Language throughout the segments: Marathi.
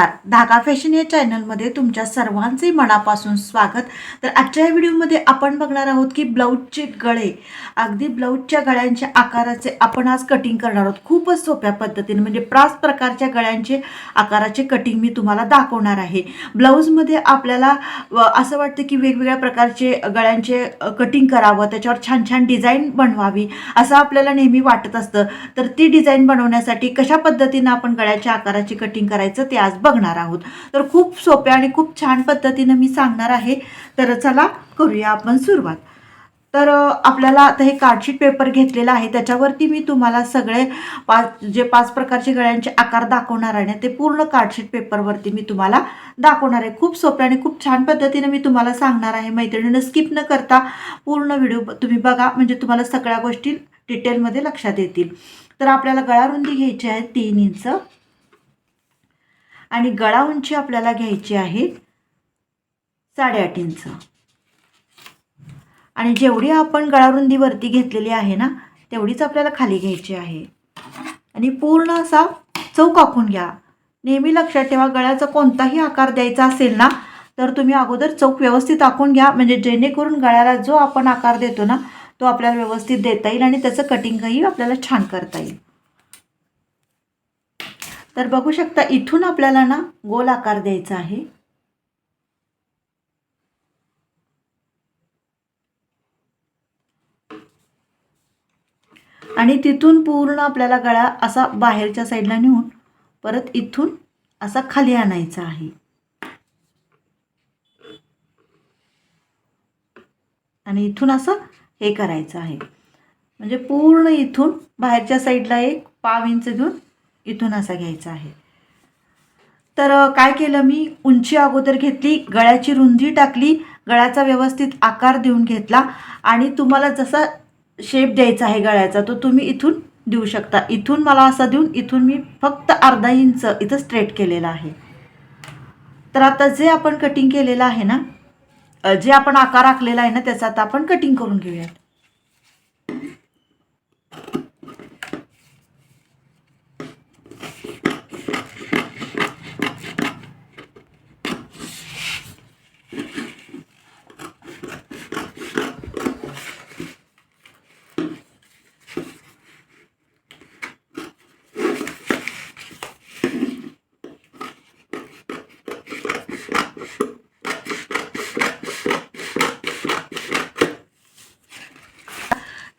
धागा फॅशन या चॅनलमध्ये तुमच्या सर्वांचे मनापासून स्वागत. तर आजच्या या व्हिडिओमध्ये आपण बघणार आहोत की ब्लाऊजचे गळे. अगदी ब्लाऊजच्या गळ्यांच्या आकाराचे आपण आज कटिंग करणार आहोत. खूपच सोप्या पद्धतीने म्हणजे प्रास प्रकारच्या गळ्यांचे आकाराचे कटिंग मी तुम्हाला दाखवणार आहे. ब्लाऊजमध्ये आपल्याला असं वाटतं की वेगवेगळ्या प्रकारचे गळ्यांचे कटिंग करावं त्याच्यावर छान छान डिझाईन बनवावी असं आपल्याला नेहमी वाटत असतं. तर ती डिझाईन बनवण्यासाठी कशा पद्धतीनं आपण गळ्याच्या आकाराची कटिंग करायचं ते आज बघणार आहोत. तर खूप सोप्या आणि खूप छान पद्धतीनं मी सांगणार आहे. तर चला करूया आपण सुरुवात. तर आपल्याला आता हे कार्डशीट पेपर घेतलेला आहे. त्याच्यावरती मी तुम्हाला सगळे पाच जे पाच प्रकारचे गळ्यांचे आकार दाखवणार आहे ना ते पूर्ण कार्डशीट पेपरवरती मी तुम्हाला दाखवणार आहे. खूप सोप्या आणि खूप छान पद्धतीने मी तुम्हाला सांगणार आहे. मैत्रिणीनं स्किप न करता पूर्ण व्हिडिओ तुम्ही बघा. म्हणजे तुम्हाला सगळ्या गोष्टी डिटेलमध्ये लक्षात येतील. तर आपल्याला गळा रुंदी घ्यायची आहे तीन इंच. आणि गळा उंची आपल्याला घ्यायची आहे साडेआठ इंच. आणि जेवढी आपण गळारुंदी वरती घेतलेली आहे ना तेवढीच आपल्याला खाली घ्यायची आहे. आणि पूर्ण असा चौक आखून घ्या. नेहमी लक्षात ठेवा गळ्याचा कोणताही आकार द्यायचा असेल ना तर तुम्ही अगोदर चौक व्यवस्थित आखून घ्या. म्हणजे जेणेकरून गळ्याला जो आपण आकार देतो ना तो आपल्याला व्यवस्थित देता येईल आणि त्याचं कटिंगही आपल्याला छान करता येईल. तर बघू शकता इथून आपल्याला ना गोल आकार द्यायचा आहे. आणि तिथून पूर्ण आपल्याला गळा असा बाहेरच्या साईडला नेऊन परत इथून असा खाली आणायचा आहे. आणि इथून असं हे करायचं आहे. म्हणजे पूर्ण इथून बाहेरच्या साईडला एक पाव इंच घेऊन इथून असा घ्यायचा आहे. तर काय केलं मी? उंची अगोदर घेतली गळ्याची रुंदी टाकली गळ्याचा व्यवस्थित आकार देऊन घेतला आणि तुम्हाला जसा शेप द्यायचा आहे गळ्याचा तो तुम्ही इथून देऊ शकता. इथून मला असा देऊन इथून मी फक्त अर्धा इंच इथं स्ट्रेट केलेला आहे. तर आता जे आपण कटिंग केलेलं आहे ना जे आपण आकार आखलेला आहे ना त्याचा आता आपण कटिंग करून घेऊयात.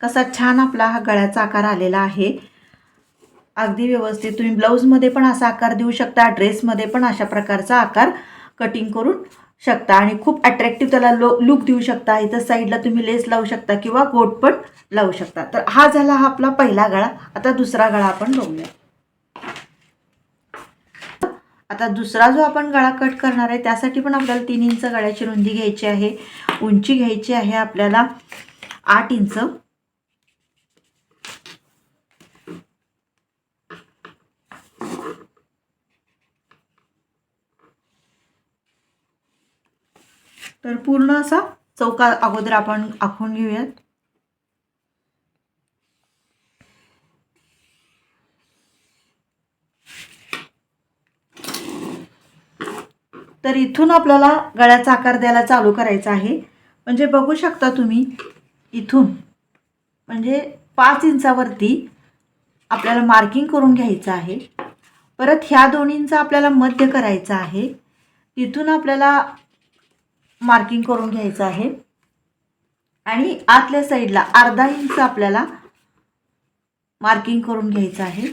कसा छान आपला हा गळ्याचा आकार आलेला आहे. अगदी व्यवस्थित. तुम्ही ब्लाऊजमध्ये पण असा आकार देऊ शकता ड्रेसमध्ये पण अशा प्रकारचा आकार कटिंग करून शकता. आणि खूप अट्रॅक्टिव्ह त्याला लो लुक देऊ शकता. इथं साईडला तुम्ही लेस लावू शकता किंवा गोट पण लावू शकता. तर हा झाला हा आपला पहिला गळा. आता दुसरा गळा आपण बघूया. आता दुसरा जो आपण गळा कट करणार आहे त्यासाठी पण आपल्याला तीन इंच गळ्याची रुंदी घ्यायची आहे. उंची घ्यायची आहे आपल्याला आठ इंच. तर पूर्ण असा चौका अगोदर आपण आखून घेऊयात. तर इथून आपल्याला गळ्याचा आकार द्यायला चालू करायचा आहे. म्हणजे बघू शकता तुम्ही इथून म्हणजे पाच इंचावरती आपल्याला मार्किंग करून घ्यायचं आहे. परत ह्या दोन्हींचा आपल्याला मध्य करायचा आहे. तिथून आपल्याला मार्किंग करून घ्यायचं आहे. आणि आतल्या साईडला अर्धा इंच आपल्याला मार्किंग करून घ्यायचं आहे.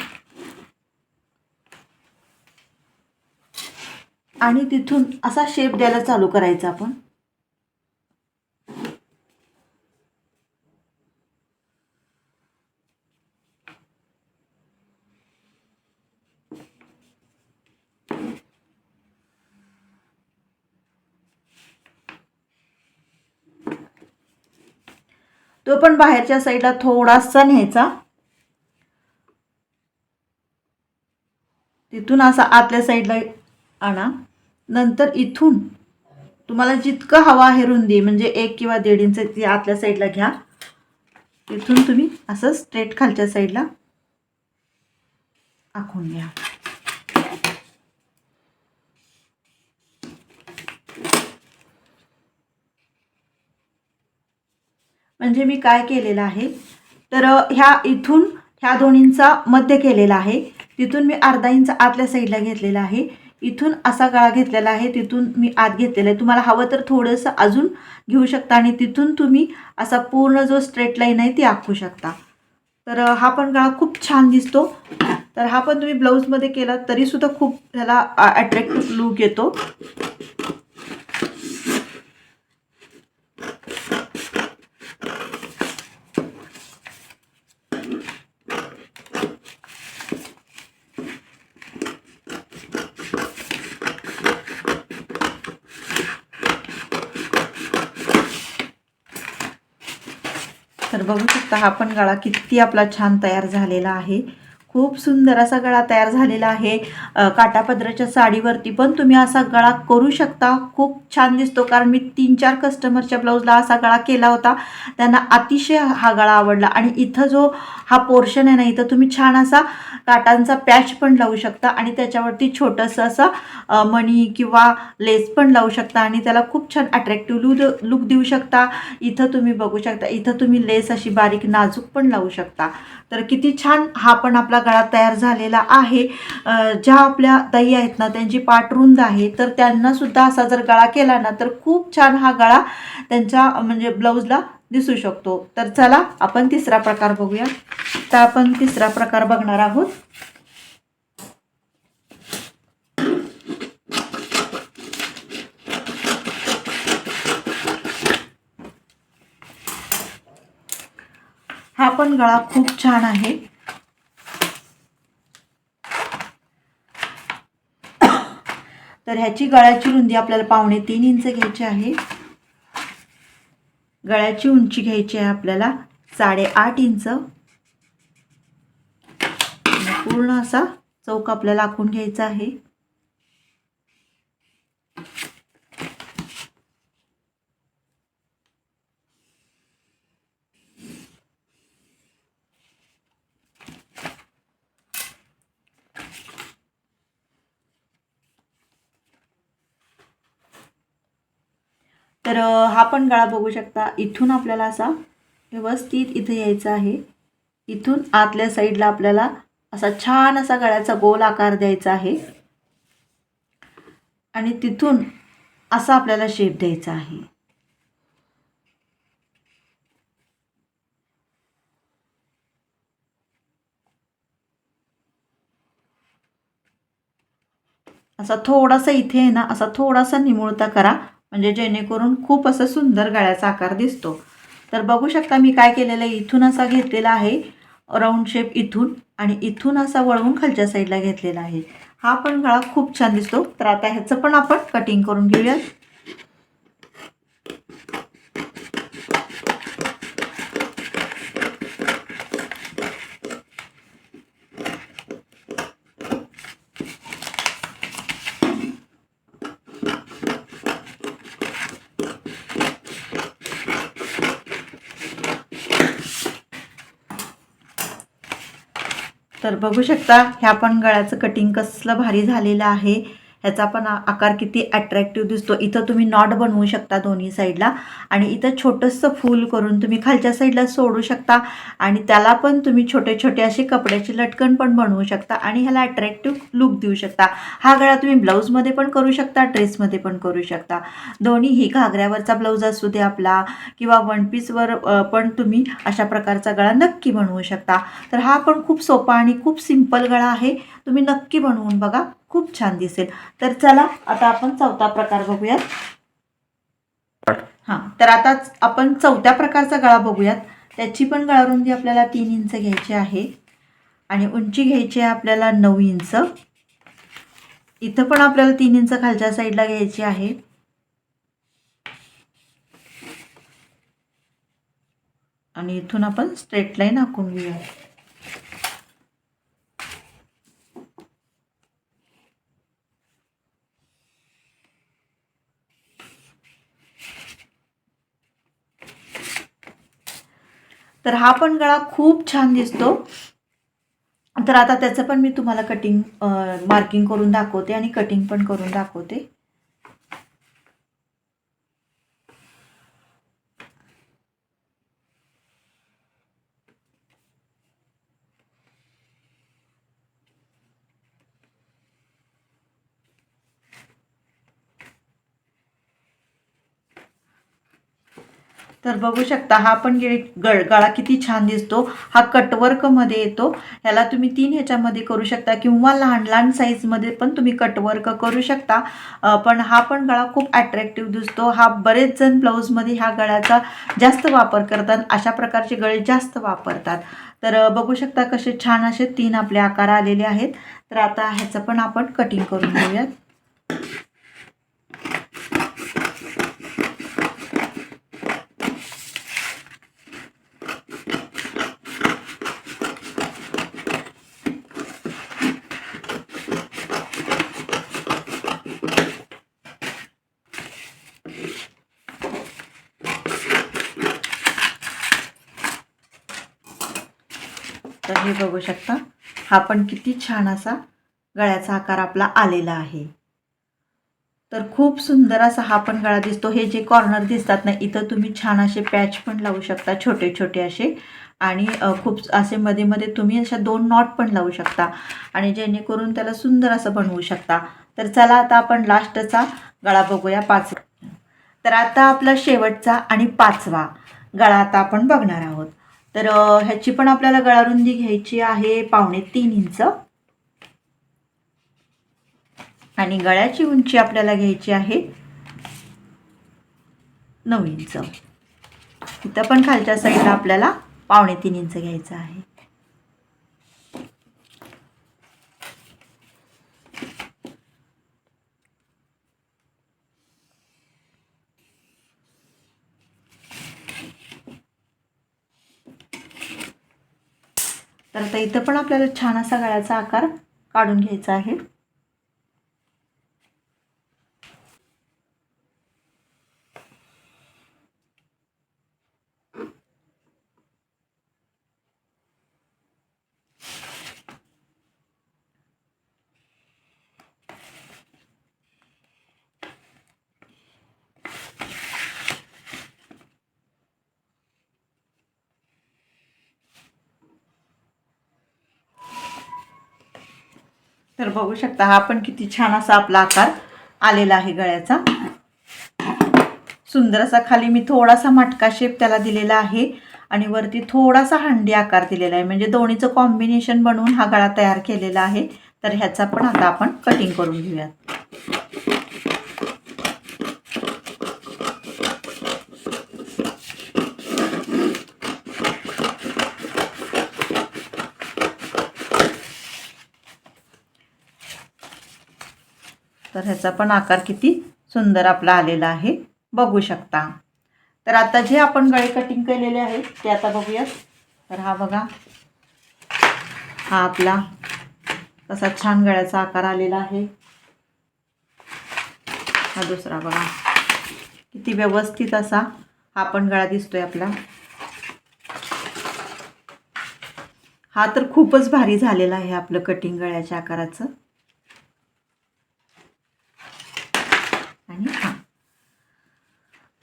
आणि तिथून असा शेप द्यायला चालू करायचा आपण. तो पण बाहेरच्या साईडला थोडासा न्यायचा. तिथून असा आतल्या साईडला आणा. नंतर इथून तुम्हाला जितकं हवा आहे रुंदी म्हणजे एक किंवा दीड इंच ती आतल्या साईडला घ्या. तिथून तुम्ही असं स्ट्रेट खालच्या साईडला आखून घ्या. म्हणजे मी काय केलेलं आहे? तर ह्या इथून ह्या दोन्हींचा मध्य केलेला आहे. तिथून मी अर्धा इंच आतल्या साईडला घेतलेला आहे. इथून असा गळा घेतलेला आहे तिथून मी आत घेतलेला आहे. तुम्हाला हवं तर थोडंसं अजून घेऊ शकता आणि तिथून तुम्ही असा पूर्ण जो स्ट्रेट लाईन आहे ती आखू शकता. तर हा पण गळा खूप छान दिसतो. तर हा पण तुम्ही ब्लाऊजमध्ये केला तरीसुद्धा खूप ह्याला अट्रॅक्टिव्ह लुक येतो. तर बघू शकता हा पण गळा किती आपला छान तयार झालेला आहे. खूप सुंदर असा गळा तयार झालेला आहे. काटापदराच्या साडीवरती पण तुम्ही असा गळा करू शकता. खूप छान दिसतो कारण मी तीन चार कस्टमरच्या ब्लाऊजला असा गळा केला होता. त्यांना अतिशय हा गळा आवडला. आणि इथं जो हा पोर्शन आहे ना इथं तुम्ही छान असा काटांचा पॅच पण लावू शकता आणि त्याच्यावरती छोटंसं असं मणी किंवा लेस पण लावू शकता आणि त्याला खूप छान अट्रॅक्टिव्ह लुक लुक देऊ शकता. इथं तुम्ही बघू शकता. इथं तुम्ही लेस अशी बारीक नाजूक पण लावू शकता. तर किती छान हा पण आपला गळा तयार झालेला आहे. ज्या आपल्या ताई आहेत ना त्यांची पाठ रुंद आहे. तर त्यांना सुद्धा असा जर गळा केला ना तर खूप छान हा गळा त्यांच्या म्हणजे ब्लाऊजला दिसू शकतो. तर चला आपण तिसरा प्रकार बघूया. तर आपण तिसरा प्रकार बघणार आहोत. हा पण गळा खूप छान आहे. तर ह्याची गळ्याची रुंदी आपल्याला पावणे तीन इंच घ्यायची आहे. गळ्याची उंची घ्यायची आहे आपल्याला साडेआठ इंच. पूर्ण असा चौक आपल्याला आखून घ्यायचा आहे. तर हा पण गळा बघू शकता. इथून आपल्याला असा व्यवस्थित इथं यायचं आहे. इथून आतल्या साईडला आपल्याला असा छान असा गळ्याचा गोल आकार द्यायचा आहे. आणि तिथून असा आपल्याला शेप द्यायचा आहे. असा थोडासा इथे आहे ना असा थोडासा निमुळता करा. म्हणजे जेणेकरून खूप असं सुंदर गळ्याचा आकार दिसतो. तर बघू शकता मी काय केलेलं आहे. इथून असा घेतलेला आहे राऊंड शेप इथून आणि इथून असा वळवून खालच्या साईडला घेतलेला आहे. हा पण गळा खूप छान दिसतो. तर आता ह्याचं पण आपण कटिंग करून घेऊयात. तर बघू शकता ह्या पण गळ्याचं कटिंग कसलं भारी झालेलं आहे. ह्याचा पण आकार किती अट्रॅक्टिव्ह दिसतो. इथं तुम्ही नॉट बनवू शकता दोन्ही साईडला आणि इथं छोटंसं फूल करून तुम्ही खालच्या साईडला सोडू शकता. आणि त्याला पण तुम्ही छोटे छोटे असे कपड्याचे लटकन पण बनवू शकता. आणि ह्याला अट्रॅक्टिव्ह लुक देऊ शकता. हा गळा तुम्ही ब्लाऊजमध्ये पण करू शकता ड्रेसमध्ये पण करू शकता. दोन्हीही घागऱ्यावरचा ब्लाऊज असू दे आपला किंवा वन पीसवर पण तुम्ही अशा प्रकारचा गळा नक्की बनवू शकता. तर हा पण खूप सोपा आणि खूप सिंपल गळा आहे. तुम्ही नक्की बनवून बघा. खूप छान दिसेल. तर चला आता आपण चौथा प्रकार बघूयात. हां तर आता आपण चौथ्या प्रकारचा गळा बघूयात. त्याची पण गळारुंदी आपल्याला तीन इंच घ्यायची आहे. आणि उंची घ्यायची आहे आपल्याला नऊ इंच. इथं पण आपल्याला तीन इंच खालच्या साईडला घ्यायची आहे. आणि इथून आपण स्ट्रेट लाईन आखून घेऊया तर हा पण गळा खूप छान दिसतो. तर आता त्याचं पण मी तुम्हाला कटिंग मार्किंग करून दाखवते आणि कटिंग पण करून दाखवते. तर बघू शकता हा पण गे गळ गळा किती छान दिसतो. हा कटवर्कमध्ये येतो. ह्याला तुम्ही तीन ह्याच्यामध्ये करू शकता किंवा लहान लहान साईजमध्ये पण तुम्ही कटवर्क करू शकता. पण हा पण गळा खूप अट्रॅक्टिव्ह दिसतो. हा बरेच जण ब्लाऊजमध्ये ह्या गळ्याचा जास्त वापर करतात. अशा प्रकारचे गळे जास्त वापरतात. तर बघू शकता कसे छान असे तीन आपले आकार आलेले आहेत. तर आता ह्याचं पण आपण कटिंग करून घेऊयात तर हे बघू शकता. हा पण किती छान असा गळ्याचा आकार आपला आलेला आहे. तर खूप सुंदर असा हा पण गळा दिसतो. हे जे कॉर्नर दिसतात ना इथं तुम्ही छान असे पॅच पण लावू शकता छोटे छोटे असे. आणि खूप असे मध्ये मध्ये तुम्ही अशा दोन नॉट पण लावू शकता. आणि जेणेकरून त्याला सुंदर असं बनवू शकता. तर चला आता आपण लास्टचा गळा बघूया पाच. तर आता आपला शेवटचा आणि पाचवा गळा आता आपण बघणार आहोत. तर ह्याची पण आपल्याला गळारुंदी घ्यायची आहे पावणे तीन इंच. आणि गळ्याची उंची आपल्याला घ्यायची आहे नऊ इंच. इथं पण खालच्या साईडला आपल्याला पावणे तीन इंच घ्यायचं आहे. तर आता इथं पण आपल्याला छान असा गळ्याचा आकार काढून घ्यायचा आहे. तर बघू शकता हा पण किती छान असा आपला आकार आलेला आहे गळ्याचा. सुंदर असा खाली मी थोडासा मटका शेप त्याला दिलेला आहे आणि वरती थोडासा हंडी आकार दिलेला आहे. म्हणजे दोन्हीचं कॉम्बिनेशन बनवून हा गळा तयार केलेला आहे. तर ह्याचा पण आता आपण कटिंग करून घेऊयात. ह्याचा पण आकार किती सुंदर आपला आलेला आहे. बघू शकता. तर आता जे आपण गळे कटिंग केलेले आहेत ते आता बघूयात. तर हा बघा. हा आपला कसा छान गळ्याचा आकार आलेला आहे. हा दुसरा बघा. किती व्यवस्थित असा हा पण गळा दिसतोय आपला. हा तर खूपच भारी झालेला आहे आपलं कटिंग गळ्याच्या आकाराचं आणि हा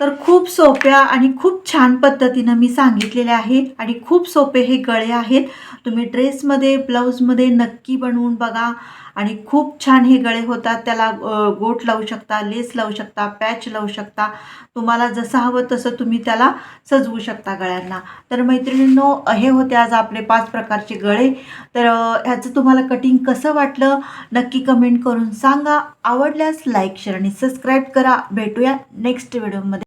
तर खूप सोप्या आणि खूप छान पद्धतीनं मी सांगितलेले आहे आणि खूप सोपे हे गळे आहेत. तुम्ही ड्रेसमध्ये ब्लाऊजमध्ये नक्की बनवून बघा आणि खूप छान हे गळे होतात. त्याला गोट लावू शकता लेस लावू शकता पॅच लावू शकता. तुम्हाला जसं हवं तसं तुम्ही त्याला सजवू शकता गळ्यांना. तर मैत्रिणींनो हे होते आज आपले पाच प्रकारचे गळे. तर ह्याचं तुम्हाला कटिंग कसं वाटलं नक्की कमेंट करून सांगा. आवडल्यास लाईक शेअर आणि सबस्क्राईब करा. भेटूया नेक्स्ट व्हिडिओमध्ये